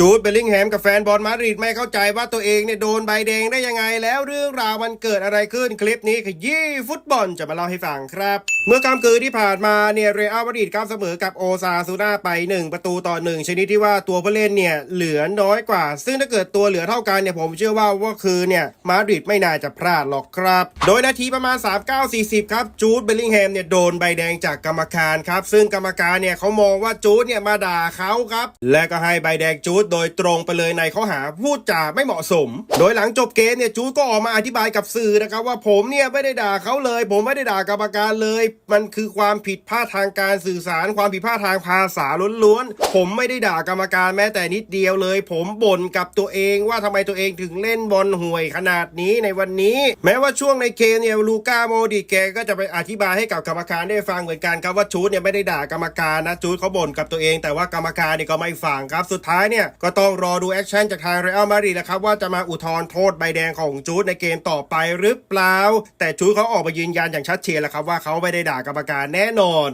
จูดเบลลิงแฮมกับแฟนบอลมาดริดไม่เข้าใจว่าตัวเองเนี่ยโดนใบแดงได้ยังไง แล้วเรื่องราวมันเกิดอะไรขึ้นคลิปนี้ขยี้ฟุตบอลจะมาเล่าให้ฟังครับ เมื่อกำคืนที่ผ่านมาเนี่ยเรอัลมาดริดก้าวเสมอกับโอซาซูนาไป 1 ประตูต่อ 1 ชนิดที่ว่าตัวผู้เล่นเนี่ยเหลือน้อยกว่า ซึ่งถ้าเกิดตัวเหลือเท่ากันเนี่ยผมเชื่อว่าว่าคือเนี่ยมาดริดไม่น่าจะพลาดหรอกครับ โดยนาทีประมาณ 39-40 ครับจูดเบลลิงแฮมเนี่ยโดนใบแดงจากกรรมการครับซึ่งกรรมการเนี่ยเขามองว่าจูดเนี่ยมาด่าเขาครับและก็ให้ใบแดงจูดโดยตรงไปเลยในข้อหาพูดจาไม่เหมาะสม โดยหลังจบเกมเนี่ยจูดก็ออกมาอธิบายกับสื่อนะครับว่าผมเนี่ยไม่ได้ด่าเขาเลย ผมไม่ได้ด่ากรรมการเลย มันคือความผิดพลาดทางการสื่อสาร ความผิดพลาดทางภาษาล้วนๆผมไม่ได้ด่ากรรมการแม้แต่นิดเดียวเลย ผมบ่นกับตัวเองว่าทำไมตัวเองถึงเล่นบอลห่วยขนาดนี้ในวันนี้ แม้ว่าช่วงในเกมเนี่ยลูก้าโมดิแกก็จะไปอธิบายให้กับกรรมการได้ฟังเหมือนกันครับว่าจูดเนี่ยไม่ได้ด่ากรรมการนะจูดเขาบ่นกับตัวเอง แต่ว่ากรรมการเนี่ยก็ไม่ฟังครับสุดท้ายเนี่ยก็ต้องรอดูแอคชั่นจากทางเรอัลมาดริดนะครับว่าจะมาอุทธรณ์โทษใบแดงของจูดในเกมต่อไปหรือเปล่า แต่จูดเขาออกมายืนยันอย่างชัดเจนแล้วครับว่าเขาไม่ได้ด่ากรรมการแน่นอน